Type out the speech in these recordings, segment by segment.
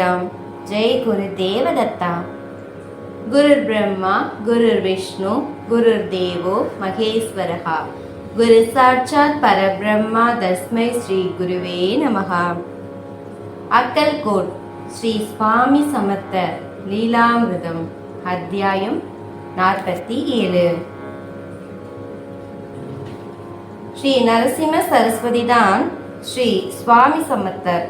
சாய்ராம் ஜெய் குரு தேவதத்தா. குருர் பிரம்மா குருர் விஷ்ணு குருர் தேவோ மகேஸ்வரகா குரு சாட்சாத் பரபிரம்மா தஸ்மை ஸ்ரீ குருவே நமகா அக்கல்கோட் ஸ்ரீ சுவாமி சமத்த லீலாமிருதம் அத்தியாயம் நாற்பத்தி ஏழு ஸ்ரீ நரசிம்ம சரஸ்வதி தான் ஸ்ரீ சுவாமி சமத்தர்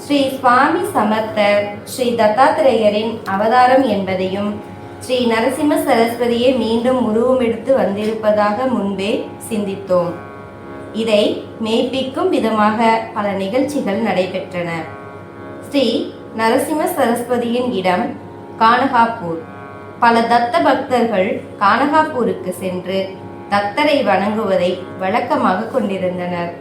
ஸ்ரீ சுவாமி சமர்த்தர் ஸ்ரீ தத்தாத்திரேயரின் அவதாரம் என்பதையும் ஸ்ரீ நரசிம்ம சரஸ்வதியை மீண்டும் உருவமெடுத்து வந்திருப்பதாக முன்பே சிந்தித்தோம். இதை மெய்ப்பிக்கும் விதமாக பல நிகழ்ச்சிகள் நடைபெற்றன. ஸ்ரீ நரசிம்ம சரஸ்வதியின் இடம் கானகாப்பூர். பல தத்த பக்தர்கள் கானகாப்பூருக்கு சென்று தத்தரை வணங்குவதை வழக்கமாக கொண்டிருந்தனர்.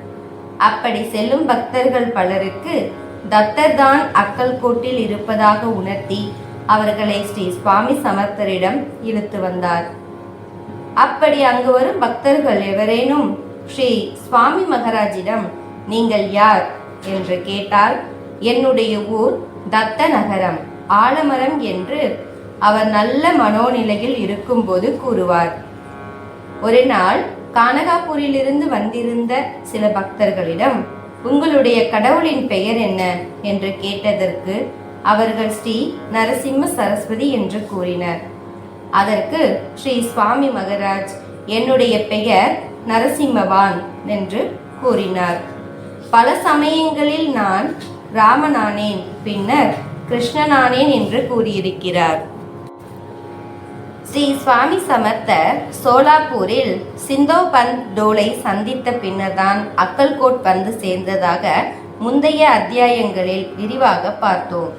அப்படி செல்லும் பக்தர்கள் பலருக்கு தத்தர் தான் அக்கல்கோட்டில் இருப்பதாக உணர்த்தி அவர்களை ஸ்ரீ சுவாமி சமர்த்தரிடம் இழுத்து வந்தார். அப்படி அங்கு வரும் பக்தர்கள் எவரேனும் ஸ்ரீ சுவாமி மகராஜிடம் நீங்கள் யார்? என்று கேட்டால் என்னுடைய ஊர் தத்த நகரம் ஆலமரம் என்று அவர் நல்ல மனோநிலையில் இருக்கும்போது கூறுவார். ஒரு நாள் கானகாபூரிலிருந்து வந்திருந்த சில பக்தர்களிடம் உங்களுடைய கடவுளின் பெயர் என்ன? என்று கேட்டதற்கு அவர்கள் ஸ்ரீ நரசிம்ம சரஸ்வதி என்று கூறினர். அதற்கு ஸ்ரீ சுவாமி மகராஜ் என்னுடைய பெயர் நரசிம்மவான் என்று கூறினார். பல சமயங்களில் நான் ராமனானேன் பின்னர் கிருஷ்ணனானேன் என்று கூறியிருக்கிறார். ஸ்ரீ சுவாமி சமர்த்தர் சோலாப்பூரில் சிந்தோ பந்த் டோலை சந்தித்த பின்னர்தான் அக்கல்கோட் வந்து சேர்ந்ததாக முந்தைய அத்தியாயங்களில் விரிவாக பார்த்தோம்.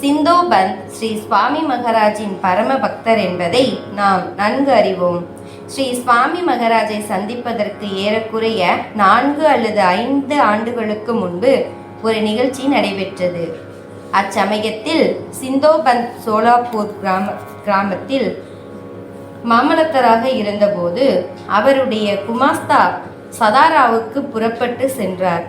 சிந்தோ பந்த் ஸ்ரீ சுவாமி மகராஜின் பரம பக்தர் என்பதை நாம் நன்கு அறிவோம். ஸ்ரீ சுவாமி மகராஜை சந்திப்பதற்கு ஏறக்குறைய நான்கு அல்லது ஐந்து ஆண்டுகளுக்கு முன்பு ஒரு நிகழ்ச்சி நடைபெற்றது. அச்சமயத்தில் சிந்தோபந்த் சோலாப்பூர் கிராம கிராமத்தில் மாமலத்தராக இருந்தபோது அவருடைய குமாஸ்தா சதாராவுக்கு புறப்பட்டு சென்றார்.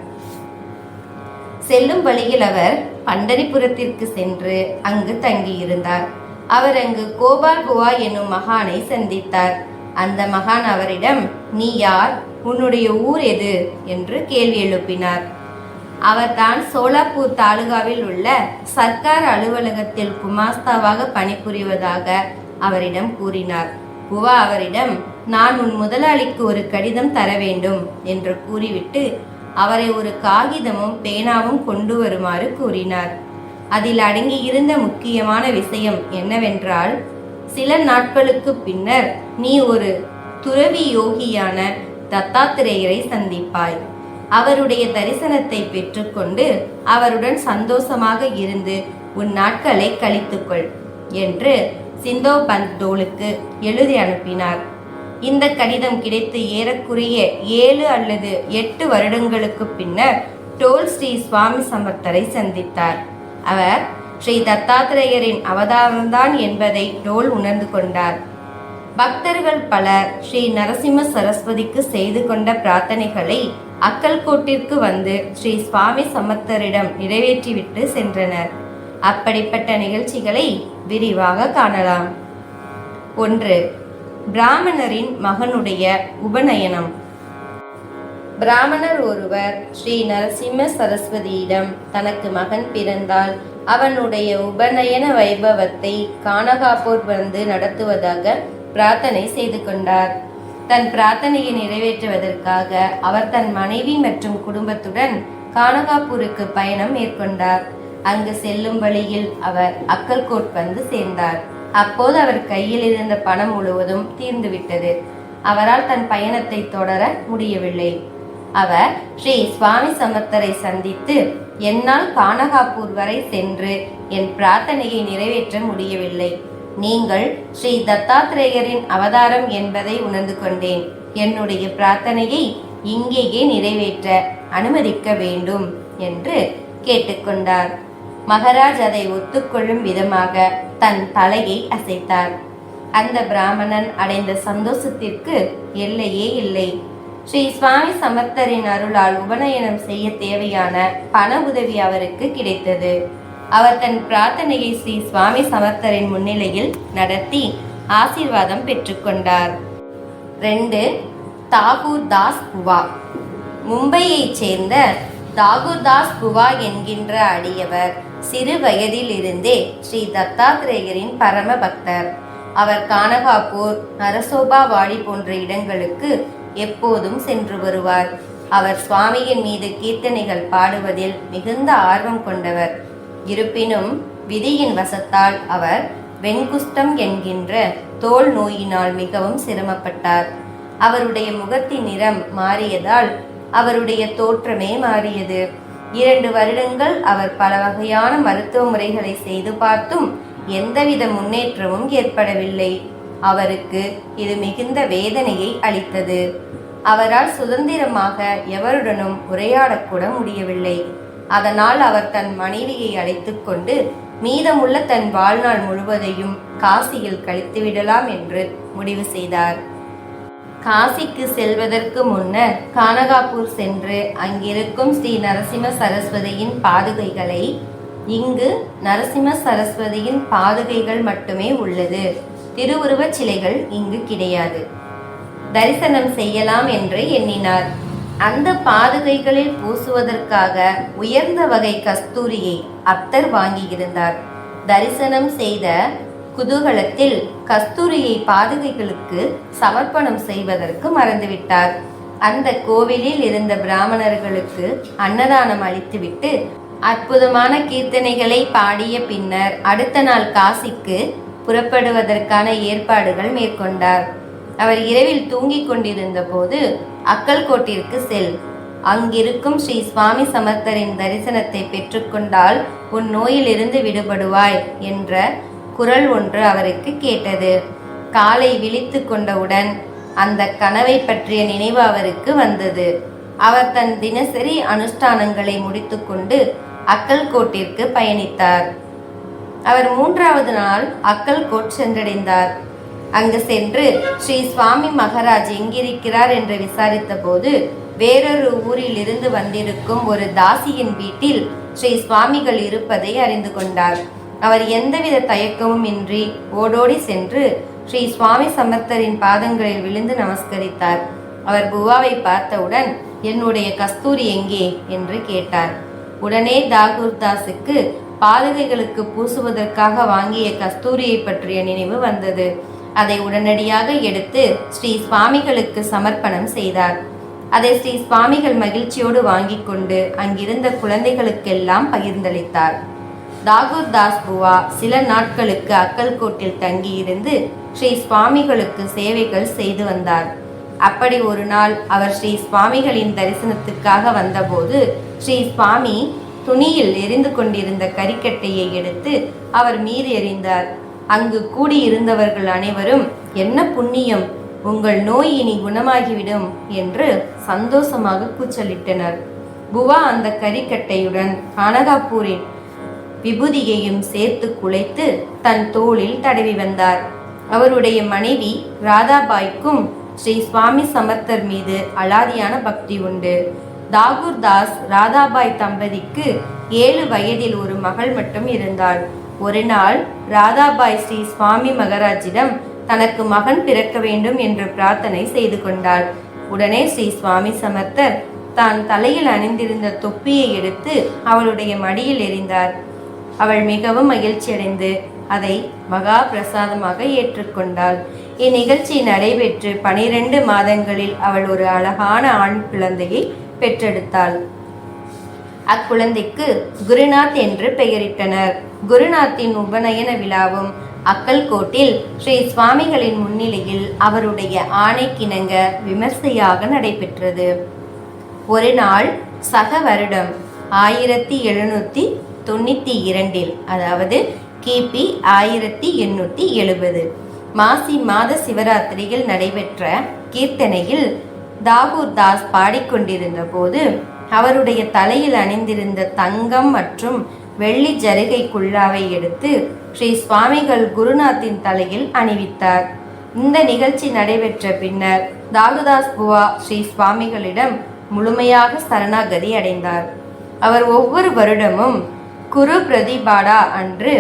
செல்லும் வழியில் அவர் பண்டரிபுரத்திற்கு சென்று அங்கு தங்கியிருந்தார். அவர் அங்கு கோபால் புவா என்னும் மகானை சந்தித்தார். அந்த மகான் அவரிடம் நீ யார்? உன்னுடைய ஊர் எது? என்று கேள்வி எழுப்பினார். அவர் தான் சோலாப்பூர் தாலுகாவில் உள்ள சர்க்கார் அலுவலகத்தில் குமாஸ்தாவாக பணிபுரிவதாக அவரிடம் கூறினார். புவா அவரிடம் நான் உன் முதலாளிக்கு ஒரு கடிதம் தர வேண்டும் என்று கூறிவிட்டு அவரை ஒரு காகிதமும் பேனாவும் கொண்டு வருமாறு கூறினார். அதில் அடங்கியிருந்த முக்கியமான விஷயம் என்னவென்றால் சில நாட்களுக்கு பின்னர் நீ ஒரு துறவி யோகியான தத்தாத்திரேயரை சந்திப்பாய். அவருடைய தரிசனத்தை பெற்றுக்கொண்டு அவருடன் சந்தோஷமாக இருந்து உன் நாட்களை கழித்துக்கொள் என்று சிந்தோ பந்த் டோலுக்கு எழுதி அனுப்பினார். இந்த கடிதம் கிடைத்து ஏறக்குறைய ஏழு அல்லது எட்டு வருடங்களுக்கு பின்னர் டோல் ஸ்ரீ சுவாமி சமர்த்தரை சந்தித்தார். அவர் ஸ்ரீ தத்தாத்திரேயரின் அவதாரம்தான் என்பதை டோல் உணர்ந்து கொண்டார். பக்தர்கள் பலர் ஸ்ரீ நரசிம்ம சரஸ்வதிக்கு செய்து கொண்ட பிரார்த்தனைகளை அக்கல்கோட்டிற்கு வந்து ஸ்ரீ சுவாமி சமர்த்தரிடம் நிறைவேற்றிவிட்டு சென்றனர். அப்படிப்பட்ட நிகழ்ச்சிகளை விரிவாக காணலாம். ஒன்று பிராமணரின் மகனுடைய உபநயனம். பிராமணர் ஒருவர் ஸ்ரீ நரசிம்ம சரஸ்வதியிடம் தனக்கு மகன் பிறந்தால் அவனுடைய உபநயன வைபவத்தை கானகாப்பூர் வந்து நடத்துவதாக பிரார்த்தனை செய்து கொண்டார். தன் பிரார்த்தனையை நிறைவேற்றுவதற்காக அவர் தன் மனைவி மற்றும் குடும்பத்துடன் கானகாப்பூருக்கு பயணம் மேற்கொண்டார். அங்கு செல்லும் வழியில் அவர் அக்கல்கோட் வந்து சேர்ந்தார். அப்போது அவர் கையில் இருந்த பணம் முழுவதும் தீர்ந்துவிட்டது. அவரால் தன் பயணத்தை தொடர முடியவில்லை. அவர் ஸ்ரீ சுவாமி சமர்த்தரை சந்தித்து என்னால் கானகாப்பூர் வரை சென்று என் பிரார்த்தனையை நிறைவேற்ற முடியவில்லை. நீங்கள் ஸ்ரீ தத்தாத்திரேயரின் அவதாரம் என்பதை உணர்ந்து கொண்டேன். என்னுடைய பிரார்த்தனையை இங்கேயே நிறைவேற்ற அனுமதிக்க வேண்டும் என்று கேட்டுக்கொண்டார். மகராஜ் அதை ஒத்துக்கொள்ளும் விதமாக தன் தலையை அசைத்தார். அந்த பிராமணன் அடைந்த சந்தோஷத்திற்கு எல்லையே இல்லை. ஸ்ரீ சுவாமி சமர்த்தரின் அருளால் உபநயனம் செய்ய தேவையான பண உதவி அவருக்கு கிடைத்தது. அவர் தன் பிரார்த்தனையை ஸ்ரீ சுவாமி சமர்த்தரின் முன்னிலையில் நடத்தி ஆசீர்வாதம் பெற்றுக்கொண்டார் ரெண்டு தாகூர் தாஸ் புவா. மும்பையைச் சேர்ந்த தாகூர் தாஸ் புவா என்கின்ற அடியவர். சிறு வயதிலிருந்தே ஸ்ரீ தத்தாத்திரேயரின் பரம பக்தர் அவர் கானகாப்பூர் நரசோபாவாடி போன்ற இடங்களுக்கு எப்போதும் சென்று வருவார். அவர் சுவாமியின் மீது கீர்த்தனைகள் பாடுவதில் மிகுந்த ஆர்வம் கொண்டவர். இருப்பினும் விதியின் வசத்தால் அவர் வெண்குஷ்டம் என்கின்ற தோல் நோயினால் மிகவும் சிரமப்பட்டார். அவருடைய முகத்தின் நிறம் மாறியதால் அவருடைய தோற்றமே மாறியது. இரண்டு வருடங்கள் அவர் பல வகையான மருத்துவ முறைகளை செய்து பார்த்தும் எந்தவித முன்னேற்றமும் ஏற்படவில்லை. அவருக்கு இது மிகுந்த வேதனையை அளித்தது. அவரால் சுதந்திரமாக எவருடனும் உரையாடக்கூட முடியவில்லை. அதனால் அவர் தன் மனைவியை அழைத்துக்கொண்டு மீதமுள்ள தன் வாழ்நாள் முழுவதையும் காசியில் கழித்துவிடலாம் என்று முடிவு செய்தார். காசிக்கு செல்வதற்கு முன்னர் கானகாபூர் சென்று அங்கிருக்கும் ஸ்ரீ நரசிம்ம சரஸ்வதியின் பாதுகைகளை இங்கு நரசிம்ம சரஸ்வதியின் பாதுகைகள் மட்டுமே உள்ளது. திருவுருவச் சிலைகள் இங்கு கிடையாது. தரிசனம் செய்யலாம் என்று எண்ணினார். அந்த பாதுகைகளில் பூசுவதற்காக உயர்ந்த வகை கஸ்தூரியை அப்தர் வாங்கியிருந்தார். தரிசனம் செய்த குதூகலத்தில் கஸ்தூரியை பாதுகைகளுக்கு சமர்ப்பணம் செய்வதற்கு மறந்துவிட்டார். அந்த கோவிலில் இருந்த பிராமணர்களுக்கு அன்னதானம் அளித்துவிட்டு அற்புதமான கீர்த்தனைகளை பாடிய பின்னர் அடுத்த நாள் காசிக்கு புறப்படுவதற்கான ஏற்பாடுகள் மேற்கொண்டார். அவர் இரவில் தூங்கிக் கொண்டிருந்த போது அக்கல்கோட்டிற்கு செல். அங்கிருக்கும் ஸ்ரீ சுவாமி சமர்த்தரின் தரிசனத்தை பெற்றுக்கொண்டால் உன் நோயிலிருந்து விடுபடுவாய் என்ற குரல் ஒன்று அவருக்கு கேட்டது. காலை விழித்து கொண்டவுடன் அந்த கனவை பற்றிய நினைவு அவருக்கு வந்தது. அவர் தன் தினசரி அனுஷ்டானங்களை முடித்துக்கொண்டு அக்கல்கோட்டிற்கு பயணித்தார். அவர் மூன்றாவது நாள் அக்கல்கோட் சென்றடைந்தார். அங்கு சென்று ஸ்ரீ சுவாமி மகாராஜ் எங்கிருக்கிறார் என்று விசாரித்த போது வேறொரு ஊரில் இருந்து வந்திருக்கும் ஒரு தாசியின் வீட்டில் ஸ்ரீ சுவாமிகள் இருப்பதை அறிந்து கொண்டார். அவர் எந்தவித தயக்கமும் இன்றி ஓடோடி சென்று ஸ்ரீ சுவாமி சமர்த்தரின் பாதங்களில் விழுந்து நமஸ்கரித்தார். அவர் புவாவை பார்த்தவுடன் என்னுடைய கஸ்தூரி எங்கே? என்று கேட்டார். உடனே தாகூர்தாஸுக்கு பாதகைகளுக்கு பூசுவதற்காக வாங்கிய கஸ்தூரியை பற்றிய நினைவு வந்தது. அதை உடனடியாக எடுத்து ஸ்ரீ சுவாமிகளுக்கு சமர்ப்பணம் செய்தார். அதை ஸ்ரீ சுவாமிகள் மகிழ்ச்சியோடு வாங்கிக் கொண்டு அங்கிருந்த குழந்தைகளுக்கெல்லாம் பகிர்ந்தளித்தார். தாகூர் தாஸ் புவா சில நாட்களுக்கு அக்கல்கோட்டில் தங்கியிருந்து ஸ்ரீ சுவாமிகளுக்கு சேவைகள் செய்து வந்தார். அப்படி ஒரு நாள் அவர் ஸ்ரீ சுவாமிகளின் தரிசனத்துக்காக வந்தபோது ஸ்ரீ சுவாமி துணியில் எரிந்து கொண்டிருந்த கரிக்கட்டையை எடுத்து அவர் மீது எறிந்தார். அங்கு கூடியிருந்தவர்கள் அனைவரும் என்ன புண்ணியம்! உங்கள் நோய் இனி குணமாகிவிடும் என்று சந்தோஷமாக கூச்சலிட்டனர். புவா அந்த கரிக்கட்டையுடன் கானகாப்பூரின் விபூதியையும் சேர்த்து குலைத்து தன் தோளில் தடவி வந்தார். அவருடைய மனைவி ராதாபாய்க்கும் ஸ்ரீ சுவாமி சமர்த்தர் மீது அலாதியான பக்தி உண்டு. தாகூர் தாஸ் ராதாபாய் தம்பதிக்கு ஏழு வயதில் ஒரு மகள் மட்டும் இருந்தாள். ஒரு நாள் ராதாபாய் ஸ்ரீ சுவாமி மகராஜிடம் தனக்கு மகன் பிறக்க வேண்டும் என்று பிரார்த்தனை செய்து கொண்டாள். உடனே ஸ்ரீ சுவாமி சமர்த்தர் தான் தலையில் அணிந்திருந்த தொப்பியை எடுத்து அவளுடைய மடியில் எறிந்தார். அவள் மிகவும் மகிழ்ச்சியடைந்து அதை மகா பிரசாதமாக ஏற்றுக்கொண்டாள். இந்நிகழ்ச்சி நடைபெற்று பனிரெண்டு மாதங்களில் அவள் ஒரு அழகான ஆண் குழந்தையை பெற்றெடுத்தாள். அக்குழந்தைக்கு குருநாத் என்று பெயரிட்டனர். குருநாத்தின் உபநயன விழாவும் அக்கல்கோட்டில் ஸ்ரீ சுவாமிகளின் முன்னிலையில் அவருடைய ஆணைக்கிணங்க விமர்சையாக நடைபெற்றது. ஒரு நாள் சக வருடம் ஆயிரத்தி எழுநூற்றி தொண்ணூற்றி இரண்டில் அதாவது கிபி ஆயிரத்தி எண்ணூற்றி எழுபது மாசி மாத சிவராத்திரியில் நடைபெற்ற கீர்த்தனையில் தாகூர் தாஸ் பாடிக்கொண்டிருந்த போது அவருடைய தலையில் அணிந்திருந்த தங்கம் மற்றும் வெள்ளி ஜருகை குல்லாவை எடுத்து ஸ்ரீ சுவாமிகள் குருநாத்தின் தலையில் அணிவித்தார். இந்த நிகழ்ச்சி நடைபெற்ற பின்னர் தாகுதாஸ் புவா ஸ்ரீ சுவாமிகளிடம் முழுமையாக சரணாகதி அடைந்தார். அவர் ஒவ்வொரு வருடமும் குரு பிரதிபாடா அன்று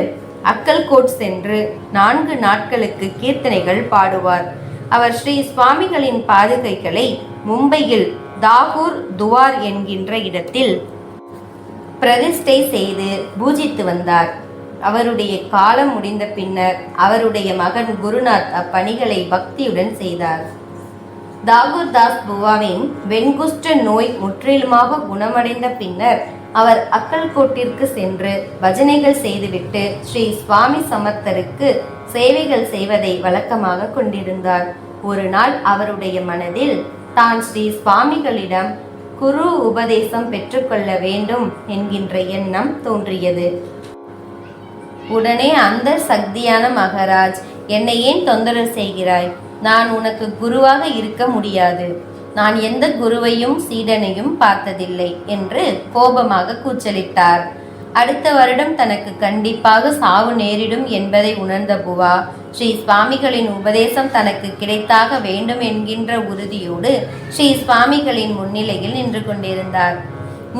அக்கல்கோட் சென்று நான்கு நாட்களுக்கு கீர்த்தனைகள் பாடுவார். அவர் ஸ்ரீ சுவாமிகளின் பாதுகைகளை மும்பையில் தாகூர் துவார் என்கின்ற இடத்தில் பிரதிஷ்டை செய்து பூஜித்து வந்தார். அவருடைய காலம் முடிந்த பின்னர் அவருடைய மகன் குருநாத் அப்பணிகளை பக்தியுடன் செய்தார். தாகூர் தாஸ் புவாவின் வெண்குஷ்ட நோய் முற்றிலுமாக குணமடைந்த பின்னர் அவர் அக்கல்கோட்டிற்கு சென்று பஜனைகள் செய்துவிட்டு ஸ்ரீ சுவாமி சமர்த்தருக்கு சேவைகள் செய்வதை வழக்கமாக கொண்டிருந்தார். ஒரு நாள் அவருடைய மனதில் தான் ஸ்ரீ சுவாமிகளிடம் குரு உபதேசம் பெற்றுக்கொள்ள வேண்டும் என்கின்ற எண்ணம் தோன்றியது. உடனே அந்த சக்தியான மகாராஜ் என்னை ஏன் தொந்தரவு செய்கிறாய்? நான் உனக்கு குருவாக இருக்க முடியாது. நான் எந்த குருவையும் சீடனையும் பார்த்ததில்லை என்று கோபமாக கூச்சலிட்டார். அடுத்த வருடம் தனக்கு கண்டிப்பாக சாவு நேரிடும் என்பதை உணர்ந்த புவா ஸ்ரீ சுவாமிகளின் உபதேசம் தனக்கு கிடைத்தாக வேண்டும் என்கின்ற உறுதியோடு ஸ்ரீ சுவாமிகளின் முன்னிலையில் நின்று கொண்டிருந்தார்.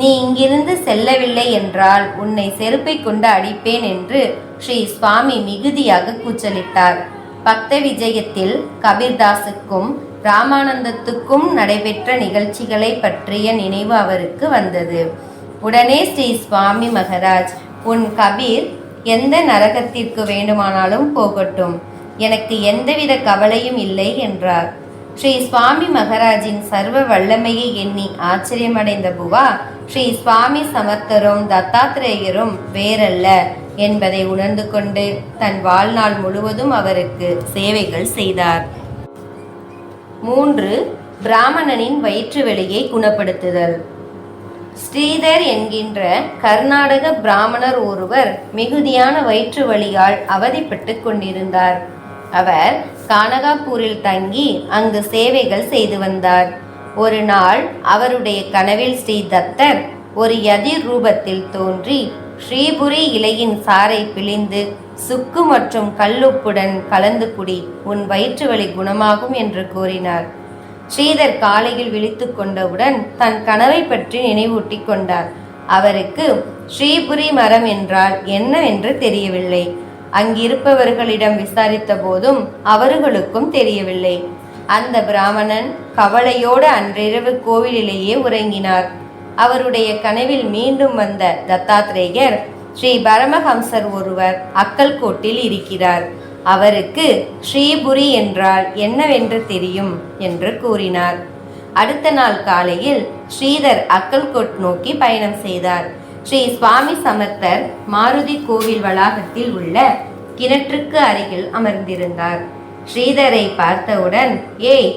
நீ இங்கிருந்து செல்லவில்லை என்றால் உன்னை செருப்பை கொண்டு அடிப்பேன் என்று ஸ்ரீ சுவாமி மிகுதியாக கூச்சலிட்டார். பக்த விஜயத்தில் கபீர்தாஸுக்கும் ராமானந்தத்துக்கும் நடைபெற்ற நிகழ்ச்சிகளை பற்றிய நினைவு அவருக்கு வந்தது. உடனே ஸ்ரீ சுவாமி மகராஜ் உன் கபீர் எந்த நரகத்திற்கு வேண்டுமானாலும் போகட்டும். எனக்கு எந்தவித கவலையும் இல்லை என்றார். ஸ்ரீ சுவாமி மகராஜின் சர்வ வல்லமையை எண்ணி ஆச்சரியமடைந்த புவா ஸ்ரீ சுவாமி சமர்த்தரும் தத்தாத்திரேயரும் வேறல்ல என்பதை உணர்ந்து கொண்டு தன் வாழ்நாள் முழுவதும் அவருக்கு சேவைகள் செய்தார். மூன்று பிராமணனின் வயிற்று வெளியை குணப்படுத்துதல். ஸ்ரீதர் என்கின்ற கர்நாடக பிராமணர் ஒருவர் மிகுதியான வயிற்று வழியால் அவதிப்பட்டு கொண்டிருந்தார். அவர் கானகாப்பூரில் தங்கி அங்கு சேவைகள் செய்து வந்தார். ஒரு நாள் அவருடைய கனவில் ஸ்ரீ தத்தர் ஒரு யதிர் ரூபத்தில் தோன்றி ஸ்ரீபுரி இலையின் சாறை பிழிந்து சுக்கு மற்றும் கல்லுப்புடன் கலந்து குடி உன் வயிற்று வலி குணமாகும் என்று கூறினார். ஸ்ரீதர் காலையில் விழித்து கொண்டவுடன் தன் கனவை பற்றி நினைவூட்டி கொண்டார். அவருக்கு ஸ்ரீபுரி மரம் என்றால் என்னவென்று தெரியவில்லை. அங்கிருப்பவர்களிடம் விசாரித்த போதும் அவர்களுக்கும் தெரியவில்லை. அந்த பிராமணன் கவலையோடு அன்றிரவு கோவிலிலேயே உறங்கினார். அவருடைய கனவில் மீண்டும் வந்த தத்தாத்ரேயர் ஸ்ரீ பரமஹம்சர் ஒருவர் அக்கல்கோட்டில் இருக்கிறார். அவருக்கு ஸ்ரீபுரி என்றால் என்னவென்று தெரியும் என்று கூறினார். அடுத்த நாள் காலையில் ஸ்ரீதர் அக்கல்கோட் நோக்கி பயணம் செய்தார். ஸ்ரீ சுவாமி சமர்த்தர் மாருதி கோவில் வளாகத்தில் உள்ள கிணற்றுக்கு அருகில் அமர்ந்திருந்தார். ஸ்ரீதரை பார்த்தவுடன் ஏய்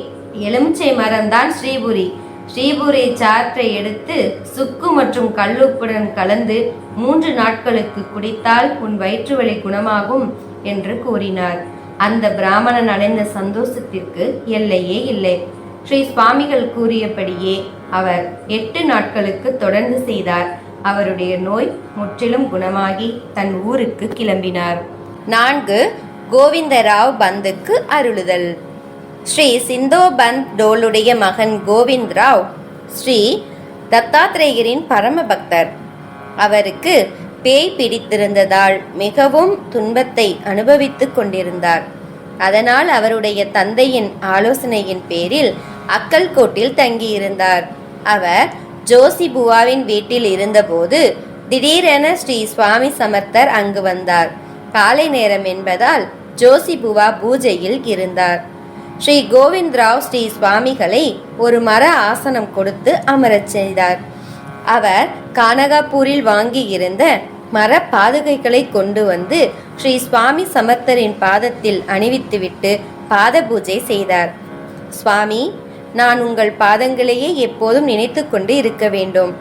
எலுமிச்சை மரம்தான் ஸ்ரீபுரி. ஸ்ரீபுரி சாற்றை எடுத்து சுக்கு மற்றும் கல்லுப்புடன் கலந்து மூன்று நாட்களுக்கு குடித்தால் உன் வயிற்று வலி குணமாகும் என்று கூறினார். அந்த பிராமணன் அடைந்த சந்தோஷத்திற்கு எல்லையே இல்லை. ஸ்ரீ சுவாமிகள் கூறியபடியே அவர் எட்டு நாட்களுக்கு தொடர்ந்து செய்தார். அவருடைய நோய் முற்றிலும் குணமாகி தன் ஊருக்கு கிளம்பினார். நான்கு கோவிந்தராவ் பந்துக்கு அருளுதல். ஸ்ரீ சிந்தோபந்த் டோலுடைய மகன் கோவிந்த் ராவ் ஸ்ரீ தத்தாத்ரேயரின் பரம பக்தர் அவருக்கு பேய் பிடித்திருந்ததால் மிகவும் துன்பத்தை அனுபவித்துக் கொண்டிருந்தார். அதனால் அவருடைய தந்தையின் ஆலோசனையின் பேரில் அக்கல்கோட்டில் தங்கியிருந்தார். அவர் ஜோசி புவாவின் வீட்டில் இருந்தபோது திடீரென ஸ்ரீ சுவாமி சமர்த்தர் அங்கு வந்தார். காலை நேரம் என்பதால் ஜோசி புவா பூஜையில் இருந்தார். ஸ்ரீ கோவிந்த்ராவ் ஸ்ரீ சுவாமிகளை ஒரு மர ஆசனம் கொடுத்து அமரச் செய்தார். அவர் கானகாப்பூரில் வாங்கி இருந்த மர பாதுகைகளை கொண்டு வந்து ஸ்ரீ சுவாமி சமர்த்தரின் பாதத்தில் அணிவித்துவிட்டு பாத பூஜை செய்தார். சுவாமி நான் உங்கள் பாதங்களையே எப்போதும் நினைத்து கொண்டு இருக்க வேண்டும்.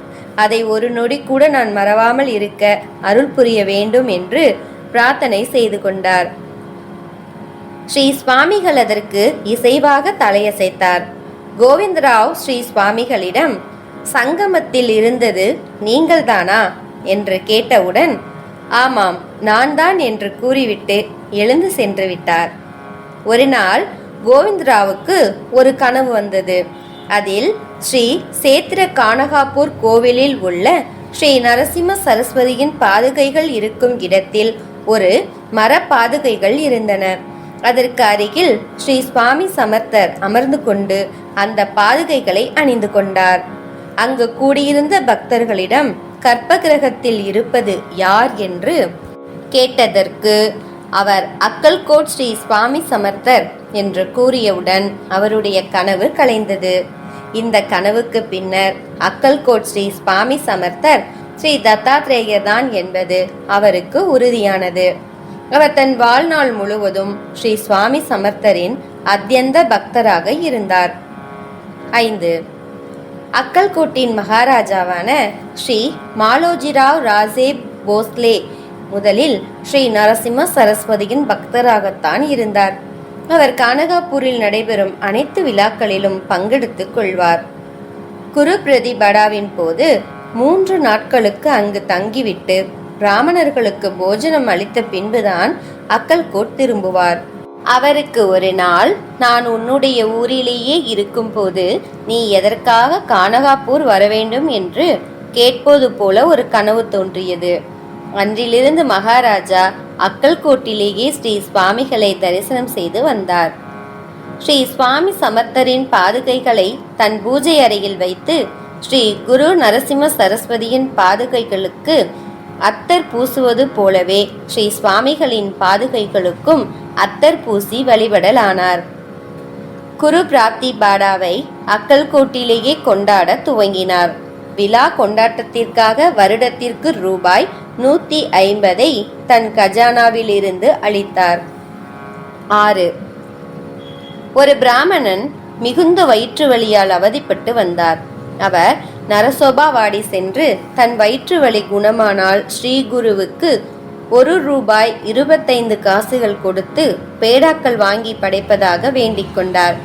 அதை ஒரு நொடி கூட நான் மறவாமல் இருக்க அருள் புரிய வேண்டும் என்று பிரார்த்தனை செய்து கொண்டார். ஸ்ரீ சுவாமிகள் அதற்கு இசைவாக தலையசைத்தார். கோவிந்தராவ் ஸ்ரீ சுவாமிகளிடம் சங்கமத்தில் இருந்தது நீங்கள்தானா என்று கேட்டவுடன் ஆமாம் நான் தான் என்று கூறிவிட்டு எழுந்து சென்று விட்டார். ஒரு நாள் கோவிந்தராவுக்கு ஒரு கனவு வந்தது. அதில் ஸ்ரீ சேத்திர கானகாப்பூர் கோவிலில் உள்ள ஸ்ரீ நரசிம்ம சரஸ்வதியின் பாதுகைகள் இருக்கும் இடத்தில் ஒரு மர பாதுகைகள் இருந்தன. அதற்கு அருகில் ஸ்ரீ சுவாமி சமர்த்தர் அமர்ந்து கொண்டு அந்த பாதுகைகளை அணிந்து கொண்டார். அங்கு கூடியிருந்த பக்தர்களிடம் கற்ப கிரகத்தில் இருப்பது யார் என்று கேட்டதற்கு அவர் அக்கல்கோட் ஸ்ரீ சுவாமி சமர்த்தர் என்று கூறியவுடன் அவருடைய கனவு கலைந்தது. இந்த கனவுக்கு பின்னர் அக்கல்கோட் ஸ்ரீ சுவாமி சமர்த்தர் ஸ்ரீ தத்தாத்ரேயர் தான் என்பது அவருக்கு உறுதியானது. அவர் தன் வாழ்நாள் முழுவதும் ஸ்ரீ சுவாமி சமர்த்தரின் அத்தியந்த பக்தராக இருந்தார். ஐந்து. அக்கல்கோட்டின் மகாராஜாவான ஸ்ரீ மாலோஜிராவ் ராசே போஸ்லே முதலில் ஸ்ரீ நரசிம்ம சரஸ்வதியின் பக்தராகத்தான் இருந்தார். அவர் கானகாபூரில் நடைபெறும் அனைத்து விழாக்களிலும் பங்கெடுத்துக் கொள்வார். குரு பிரதிபடாவின் போது மூன்று நாட்களுக்கு அங்கு தங்கிவிட்டு பிராமணர்களுக்கு போஜனம் அளித்த பின்புதான் அக்கல்கோட் திரும்புவார். அவருக்கு ஒரு நாள் நான் உன்னுடைய ஊரிலேயே இருக்கும்போது நீ எதற்காக கானகாப்பூர் வர வேண்டும் என்று கேட்பது போல ஒரு கனவு தோன்றியது. அன்றிலிருந்து மகாராஜா அக்கல்கோட்டிலேயே ஸ்ரீ சுவாமிகளை தரிசனம் செய்து வந்தார். ஸ்ரீ சுவாமி சமர்த்தரின் பாதுகைகளை தன் பூஜை அறையில் வைத்து ஸ்ரீ குரு நரசிம்ம சரஸ்வதியின் பாதுகைகளுக்கு அத்தர் பூசுவது போலவே ஸ்ரீ சுவாமிகளின் பாதுகைகளுக்கும் அத்தர் பூசி வழிபடலானார். குரு பிராப்தி பாடாவை அக்கல்கோட்டிலேயே கொண்டாட துவங்கினார். விழா கொண்டாட்டத்திற்காக வருடத்திற்கு ரூபாய் நூத்தி ஐம்பதை தன் கஜானாவிலிருந்து அளித்தார். ஆறு. ஒரு பிராமணன் மிகுந்த வயிற்று வழியால் அவதிப்பட்டு வந்தார். அவர் நரசோபாவாடி சென்று தன் வயிற்று வலி குணமானால் ஸ்ரீகுருவுக்கு ஒரு ரூபாய் இருபத்தைந்து காசுகள் கொடுத்து பேடாக்கள் வாங்கி படைப்பதாக வேண்டிக் கொண்டார்.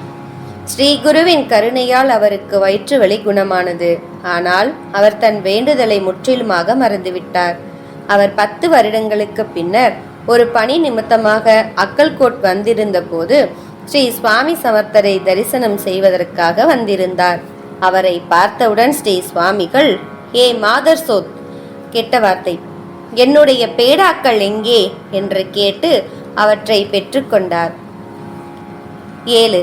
ஸ்ரீகுருவின் கருணையால் அவருக்கு வயிற்று வலி குணமானது. ஆனால் அவர் தன் வேண்டுதலை முற்றிலுமாக மறந்துவிட்டார். அவர் பத்து வருடங்களுக்கு பின்னர் ஒரு பணி நிமித்தமாக அக்கல்கோட் வந்திருந்த போது ஸ்ரீ சுவாமி சமர்த்தரை தரிசனம் செய்வதற்காக வந்திருந்தார். அவரை பார்த்தவுடன் ஸ்ரீ சுவாமிகள் ஏ மாதர் சோத் கெட்ட வார்த்தை. என்னுடைய பேடாக்கள் எங்கே? என்று கேட்டு அவற்றை பெற்றுக்கொண்டார். ஏழு.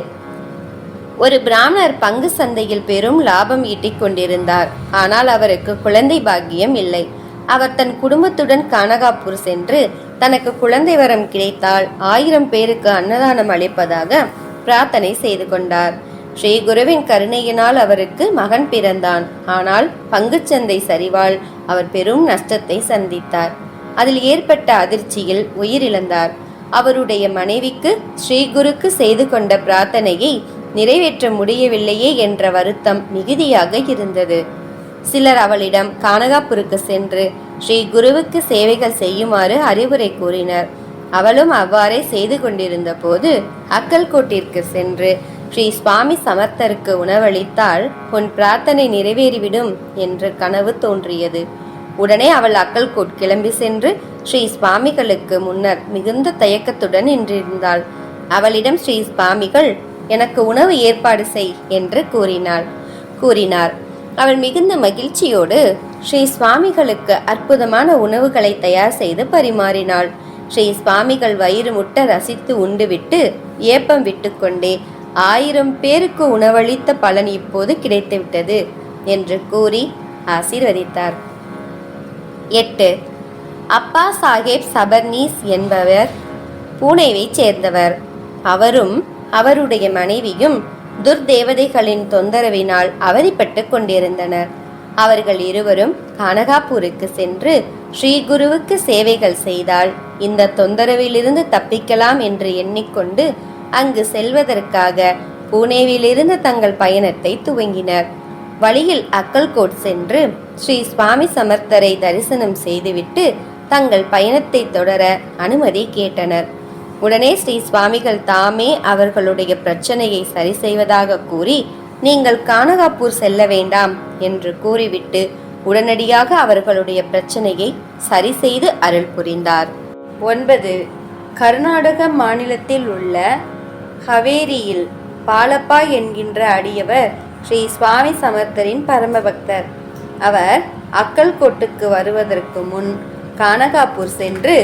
ஒரு பிராமணர் பங்கு சந்தையில் பெரும் லாபம் ஈட்டிக் கொண்டிருந்தார். ஆனால் அவருக்கு குழந்தை பாக்கியம் இல்லை. அவர் தன் குடும்பத்துடன் கானகாப்பூர் சென்று தனக்கு குழந்தை வரம் கிடைத்தால் ஆயிரம் பேருக்கு அன்னதானம் அளிப்பதாக பிரார்த்தனை செய்து கொண்டார். ஸ்ரீ குருவின் கருணையினால் அவருக்கு மகன் பிறந்தான். ஆனால் பங்குச்சந்தை சரிவால் அவர் பெரும் நஷ்டத்தை சந்தித்தார். அதில் ஏற்பட்ட அதிர்ச்சியில் உயிரிழந்தார். அவருடைய மனைவிக்கு ஸ்ரீகுருக்கு செய்து கொண்ட பிரார்த்தனையை நிறைவேற்ற முடியவில்லையே என்ற வருத்தம் மிகுதியாக இருந்தது. சிலர் அவளிடம் கானகாபுருக்கு சென்று ஸ்ரீ குருவுக்கு சேவைகள் செய்யுமாறு அறிவுரை கூறினர். அவளும் அவ்வாறே செய்து கொண்டிருந்த போது அக்கல்கோட்டிற்கு சென்று ஸ்ரீ சுவாமி சமர்த்தருக்கு உணவளித்தால் உன் பிரார்த்தனை நிறைவேறிவிடும் என்று கனவு தோன்றியது. உடனே அவள் அக்கல்கோட் கிளம்பி சென்று ஸ்ரீ சுவாமிகளுக்கு முன்னர் மிகுந்த தயக்கத்துடன் நின்றிருந்தாள். அவளிடம் ஸ்ரீ சுவாமிகள் எனக்கு உணவு ஏற்பாடு செய் என்று கூறினாள். கூறினார். அவள் மிகுந்த மகிழ்ச்சியோடு ஸ்ரீ சுவாமிகளுக்கு அற்புதமான உணவுகளை தயார் செய்து பரிமாறினாள். ஸ்ரீ சுவாமிகள் வயிறு முட்ட ரசித்து உண்டுவிட்டு ஏப்பம் விட்டுக்கொண்டே ஆயிரம் பேருக்கு உணவளித்த பலன் இப்போது கிடைத்துவிட்டது என்று கூறி ஆசீர்வதித்தார். எட்டு. அப்பா சாஹேப் சபர்னீஸ் என்பவர் பூனேவைச் சேர்ந்தவர். அவரும் அவருடைய மனைவியும் துர்தேவதைகளின் தொந்தரவினால் அவதிப்பட்டு கொண்டிருந்தனர். அவர்கள் இருவரும் கனகாபூருக்கு சென்று ஸ்ரீ குருவுக்கு சேவைகள் செய்தால் இந்த தொந்தரவிலிருந்து தப்பிக்கலாம் என்று எண்ணிக்கொண்டு அங்கு செல்வதற்காக பூனேவிலிருந்து தங்கள் பயணத்தை துவங்கினர். வழியில் அக்கல்கோட் சென்று ஸ்ரீ சுவாமி சமர்த்தரை தரிசனம் செய்துவிட்டு தங்கள் பயணத்தை தொடர அனுமதி கேட்டனர். உடனே ஸ்ரீ சுவாமிகள் தாமே அவர்களுடைய பிரச்சனையை சரி செய்வதாக கூறி நீங்கள் கானகாப்பூர் செல்ல வேண்டாம் என்று கூறிவிட்டு உடனடியாக அவர்களுடைய பிரச்சனையை சரி செய்து அருள் புரிந்தார். ஒன்பது. கர்நாடக மாநிலத்தில் உள்ள ஹவேரியில் பாலப்பா என்கின்ற அடியவர் ஸ்ரீ சுவாமி சமர்த்தரின் பரமபக்தர். அவர் அக்கல்கோட்டுக்கு வருவதற்கு முன் கானகாப்பூர் சென்று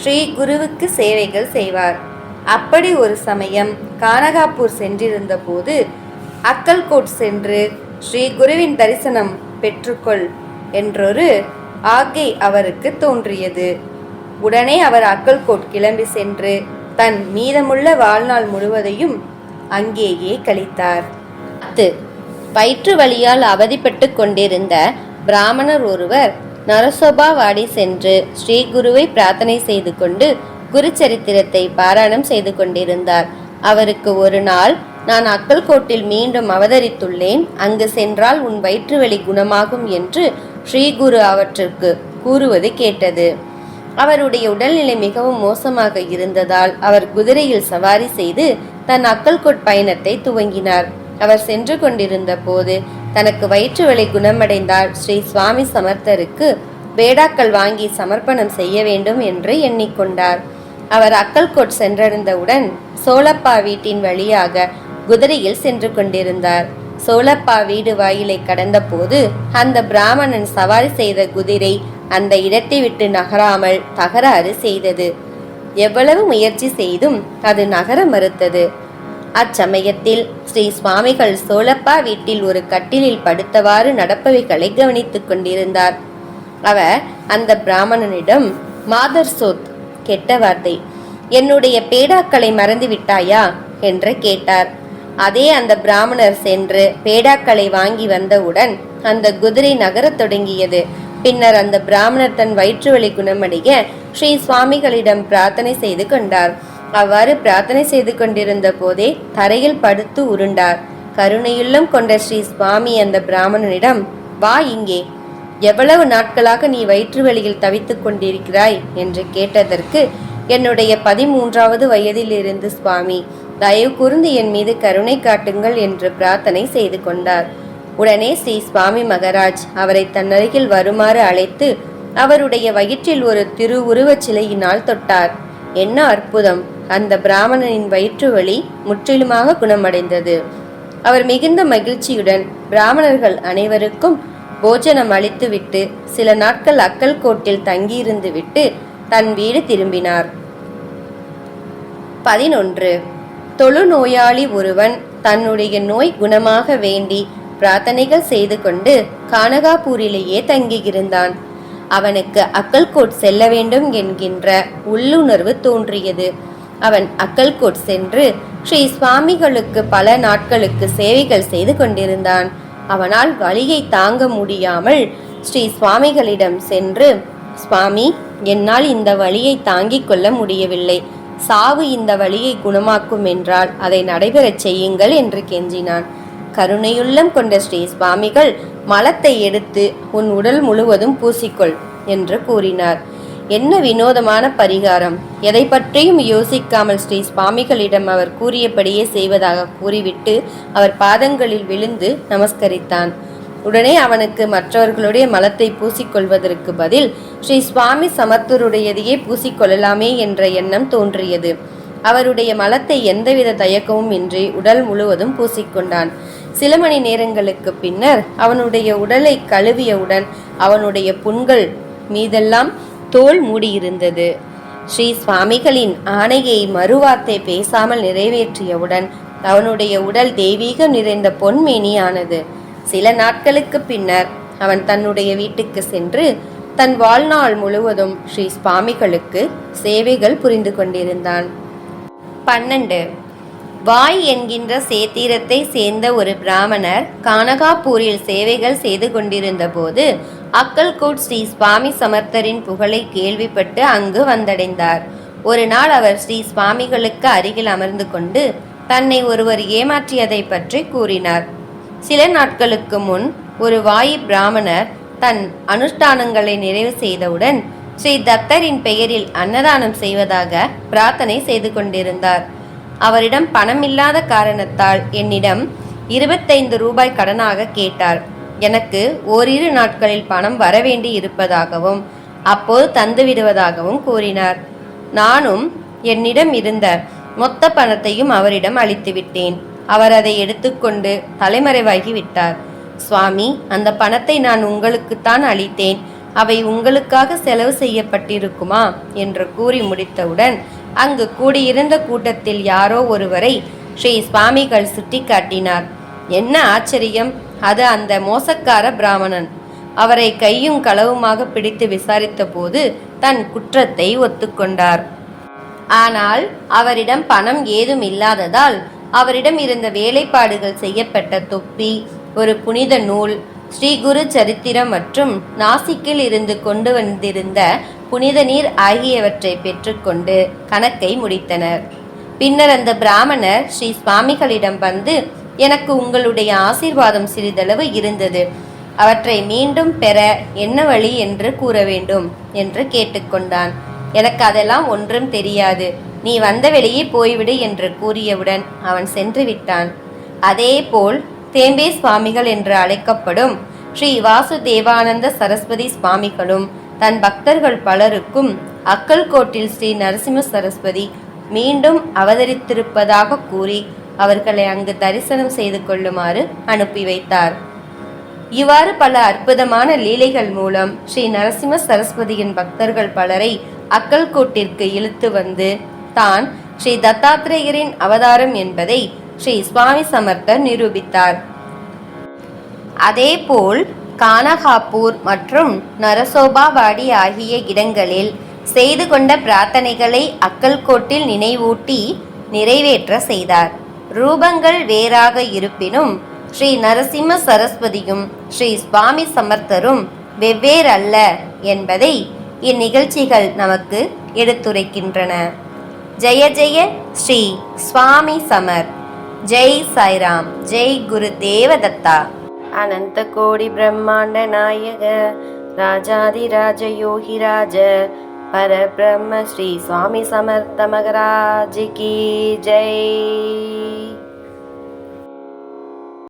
ஸ்ரீ குருவுக்கு சேவைகள் செய்வார். அப்படி ஒரு சமயம் கானகாப்பூர் சென்றிருந்த போது அக்கல்கோட் சென்று ஸ்ரீ குருவின் தரிசனம் பெற்றுக்கொள் என்றொரு ஆக்கை அவருக்கு தோன்றியது. உடனே அவர் அக்கல்கோட் கிளம்பி சென்று தன் மீதமுள்ள வாழ்நாள் முழுவதையும் அங்கேயே கழித்தார். பத்து வயிற்று வழியால் அவதிப்பட்டு கொண்டிருந்த பிராமணர் ஒருவர் நரசோபாவாடி சென்று ஸ்ரீ குருவை பிரார்த்தனை செய்து கொண்டு குருச்சரித்திரத்தை பாராயணம் செய்து கொண்டிருந்தார். அவருக்கு ஒரு நாள் நான் அக்கல்கோட்டில் மீண்டும் அவதரித்துள்ளேன். அங்கு சென்றால் உன் வயிற்று வலி குணமாகும் என்று ஸ்ரீ குரு அவற்றிற்கு கூறுவது கேட்டது. அவருடைய உடல்நிலை மிகவும் மோசமாக இருந்ததால் அவர் குதிரையில் சவாரி செய்து தன் அக்கல்கோட் பயணத்தை துவங்கினார். அவர் சென்று கொண்டிருந்த போது தனக்கு வயிற்று வலி குணமடைந்தால் ஸ்ரீ சுவாமி சமர்த்தருக்கு பேடாக்கள் வாங்கி சமர்ப்பணம் செய்ய வேண்டும் என்று எண்ணிக்கொண்டார். அவர் அக்கல்கோட் சென்றடைந்தவுடன் சோழப்பா வீட்டின் வழியாக குதிரையில் சென்று கொண்டிருந்தார். சோழப்பா வீடு வாயிலை கடந்தபோது அந்த பிராமணன் சவாரி செய்த குதிரை அந்த இடத்தை விட்டு நகராமல் தகராறு செய்தது. எவ்வளவு முயற்சி செய்தும் அது நகர மறுத்தது. அச்சமயத்தில் ஸ்ரீ சுவாமிகள் சோழப்பா வீட்டில் ஒரு கட்டிலில் படுத்தவாறு நடப்பவைகளை கவனித்துக் கொண்டிருந்தார். அவர் அந்த பிராமணனிடம் மாதர் சோத் கெட்ட வார்த்தை. என்னுடைய பேடாக்களை மறந்து விட்டாயா? என்று கேட்டார். அதே அந்த பிராமணர் சென்று பேடாக்களை வாங்கி வந்தவுடன் அந்த குதிரை நகரத் தொடங்கியது. பின்னர் அந்த பிராமணர் தன் வயிற்று வலி குணமடைய ஸ்ரீ சுவாமிகளிடம் பிரார்த்தனை செய்து கொண்டார். அவ்வாறு பிரார்த்தனை செய்து கொண்டிருந்த போதே தரையில் படுத்து உருண்டார். கருணையுள்ளம் கொண்ட ஸ்ரீ சுவாமி அந்த பிராமணனிடம் வா இங்கே. எவ்வளவு நாட்களாக நீ வயிற்று வலியில் தவித்துக் கொண்டிருக்கிறாய்? என்று கேட்டதற்கு என்னுடைய பதிமூன்றாவது வயதிலிருந்து சுவாமி தயவு கூர்ந்து என் மீது கருணை காட்டுங்கள் என்று பிரார்த்தனை செய்து கொண்டார். உடனே ஸ்ரீ சுவாமி மகராஜ் அவரை தன்னருகில் வருமாறு அழைத்து அவருடைய வயிற்றில் ஒரு திருவுருவச் சிலையினால் தொட்டார். என்ன அற்புதம்! அந்த பிராமணனின் வயிற்று வலி முற்றிலுமாக குணமடைந்தது. அவர் மிகுந்த மகிழ்ச்சியுடன் பிராமணர்கள் அனைவருக்கும் போஜனம் அளித்துவிட்டு சில நாட்கள் அக்கல் கோட்டில் தங்கியிருந்து விட்டு தன் வீடு திரும்பினார். பதினொன்று. தொழுநோயாளி ஒருவன் தன்னுடைய நோய் குணமாக வேண்டி பிரார்த்தனைகள் செய்து கொண்டு கானகாபூரிலேயே தங்கியிருந்தான். அவனுக்கு அக்கல்கோட் செல்ல வேண்டும் என்கின்ற உள்ளுணர்வு தோன்றியது. அவன் அக்கல்கோட் சென்று ஸ்ரீ சுவாமிகளுக்கு பல நாட்களுக்கு சேவைகள் செய்து கொண்டிருந்தான். அவனால் வழியை தாங்க முடியாமல் ஸ்ரீ சுவாமிகளிடம் சென்று சுவாமி என்னால் இந்த வழியை தாங்கிக் கொள்ள முடியவில்லை. சாவு இந்த வழியை குணமாக்கும் என்றால் அதை நடைபெறச் செய்யுங்கள் என்று கெஞ்சினான். கருணையுள்ளம் கொண்ட ஸ்ரீ சுவாமிகள் மலத்தை எடுத்து உன் உடல் முழுவதும் பூசிக்கொள் என்று கூறினார். என்ன வினோதமான பரிகாரம். எதை பற்றியும் யோசிக்காமல் ஸ்ரீ சுவாமிகளிடம் அவர் கூறியபடியே செய்வதாக கூறிவிட்டு அவர் பாதங்களில் விழுந்து நமஸ்கரித்தான். உடனே அவனுக்கு மற்றவர்களுடைய மலத்தை பூசிக்கொள்வதற்கு பதில் ஸ்ரீ சுவாமி சமர்த்தருடையதையே பூசிக்கொள்ளலாமே என்ற எண்ணம் தோன்றியது. அவருடைய மலத்தை எந்தவித தயக்கமும் இன்றி உடல் முழுவதும் பூசிக்கொண்டான். சில மணி நேரங்களுக்கு பின்னர் அவனுடைய உடலை கழுவியவுடன் அவனுடைய புண்கள் மீதெல்லாம் தோல் மூடியிருந்தது. ஸ்ரீ சுவாமிகளின் ஆணையை மறுவார்த்தை பேசாமல் நிறைவேற்றியவுடன் அவனுடைய உடல் தெய்வீகம் நிறைந்த பொன்மேனியானது. சில நாட்களுக்கு பின்னர் அவன் தன்னுடைய வீட்டுக்கு சென்று தன் வாழ்நாள் முழுவதும் ஸ்ரீ சுவாமிகளுக்கு சேவைகள் புரிந்து கொண்டிருந்தான். பன்னெண்டு. வாய் என்கின்ற சேத்திரத்தை சேர்ந்த ஒரு பிராமணர் கானகாபூரில் சேவைகள் செய்து கொண்டிருந்த போது அக்கல்கோட் ஸ்ரீ சுவாமி சமர்த்தரின் புகழை கேள்விப்பட்டு அங்கு வந்தடைந்தார். ஒரு நாள் அவர் ஸ்ரீ சுவாமிகளுக்கு அருகில் அமர்ந்து கொண்டு தன்னை ஒருவர் ஏமாற்றியதை பற்றி கூறினார். சில நாட்களுக்கு முன் ஒரு வாயு பிராமணர் தன் அனுஷ்டானங்களை நிறைவு செய்தவுடன் ஸ்ரீ தத்தரின் பெயரில் அன்னதானம் செய்வதாக பிரார்த்தனை செய்து கொண்டிருந்தார். அவரிடம் பணம் இல்லாத காரணத்தால் என்னிடம் இருபத்தைந்து ரூபாய் கடனாக கேட்டார். எனக்கு ஓரிரு நாட்களில் பணம் வரவேண்டி இருப்பதாகவும் அப்போது தந்து விடுவதாகவும் கூறினார். நானும் என்னிடம் இருந்த மொத்த பணத்தையும் அவரிடம் அளித்து விட்டேன். அவர் அதை எடுத்துக்கொண்டு தலைமறைவாகி விட்டார். சுவாமி அந்த பணத்தை நான் உங்களுக்குத்தான் அளித்தேன். அவை உங்களுக்காக செலவு செய்யப்பட்டிருக்குமா? என்று கூறி முடித்தவுடன் அங்கு கூடியிருந்த கூட்டத்தில் யாரோ ஒருவரை ஸ்ரீ சுவாமிகள் சுட்டி காட்டினார் என்ன ஆச்சரியம்? அது அந்த மோசக்கார பிராமணன். அவரை கையும் களவுமாக பிடித்து விசாரித்த போது தன் குற்றத்தை ஒத்துக்கொண்டார். ஆனால் அவரிடம் பணம் ஏதும் இல்லாததால் அவரிடம் இருந்த வேலைப்பாடுகள் செய்யப்பட்ட தொப்பி ஒரு புனித நூல் ஸ்ரீ குரு சரித்திரம் மற்றும் நாசிக்கில் இருந்து கொண்டு வந்திருந்த புனித நீர் ஆகியவற்றை பெற்றுக்கொண்டு கணக்கை முடித்தனர். பின்னர் அந்த பிராமணர் ஸ்ரீ சுவாமிகளிடம் வந்து எனக்கு உங்களுடைய ஆசீர்வாதம் சிறிதளவு இருந்தது. அவற்றை மீண்டும் பெற என்ன வழி என்று கூற வேண்டும் என்று கேட்டுக்கொண்டான். எனக்கு அதெல்லாம் ஒன்றும் தெரியாது. நீ வந்த வெளியே போய்விடு என்று கூறியவுடன் அவன் சென்று விட்டான். அதேபோல் தேம்பே சுவாமிகள் என்று அழைக்கப்படும் ஸ்ரீ வாசுதேவானந்த சரஸ்வதி சுவாமிகளும் தன் பக்தர்கள் பலருக்கும் அக்கல்கோட்டில் ஸ்ரீ நரசிம்ம சரஸ்வதி மீண்டும் அவதரித்திருப்பதாக கூறி அவர்களை அங்கு தரிசனம் செய்து கொள்ளுமாறு அனுப்பி வைத்தார். இவ்வாறு பல அற்புதமான லீலைகள் மூலம் ஸ்ரீ நரசிம்ம சரஸ்வதியின் பக்தர்கள் பலரை அக்கல்கோட்டிற்கு இழுத்து வந்து தான் ஸ்ரீ தத்தாத்திரேயரின் அவதாரம் என்பதை ஸ்ரீ சுவாமி சமர்த்தர் நிரூபித்தார். அதேபோல் கானகாப்பூர் மற்றும் நரசோபாவாடி ஆகிய இடங்களில் செய்து கொண்ட பிரார்த்தனைகளை அக்கல்கோட்டில் நினைவூட்டி நிறைவேற்ற செய்தார். ரூபங்கள் வேறாக இருப்பினும் ஸ்ரீ நரசிம்ம சரஸ்வதியும் ஸ்ரீ சுவாமி சமர்த்தரும் வெவ்வேறல்ல என்பதை இந்நிகழ்ச்சிகள் நமக்கு எடுத்துரைக்கின்றன. ஜெய ஜெய ஸ்ரீ சுவாமி சமர். ஜெய் சாய்ராம் ஜெய் குரு தேவதத்தா. அனந்த கோடி பிரம்மாண்ட நாயக ராஜாதிராஜ யோகிராஜ பரபிரம்ம ஸ்ரீ சுவாமி சமர்த்த மகராஜி கி ஜெய்.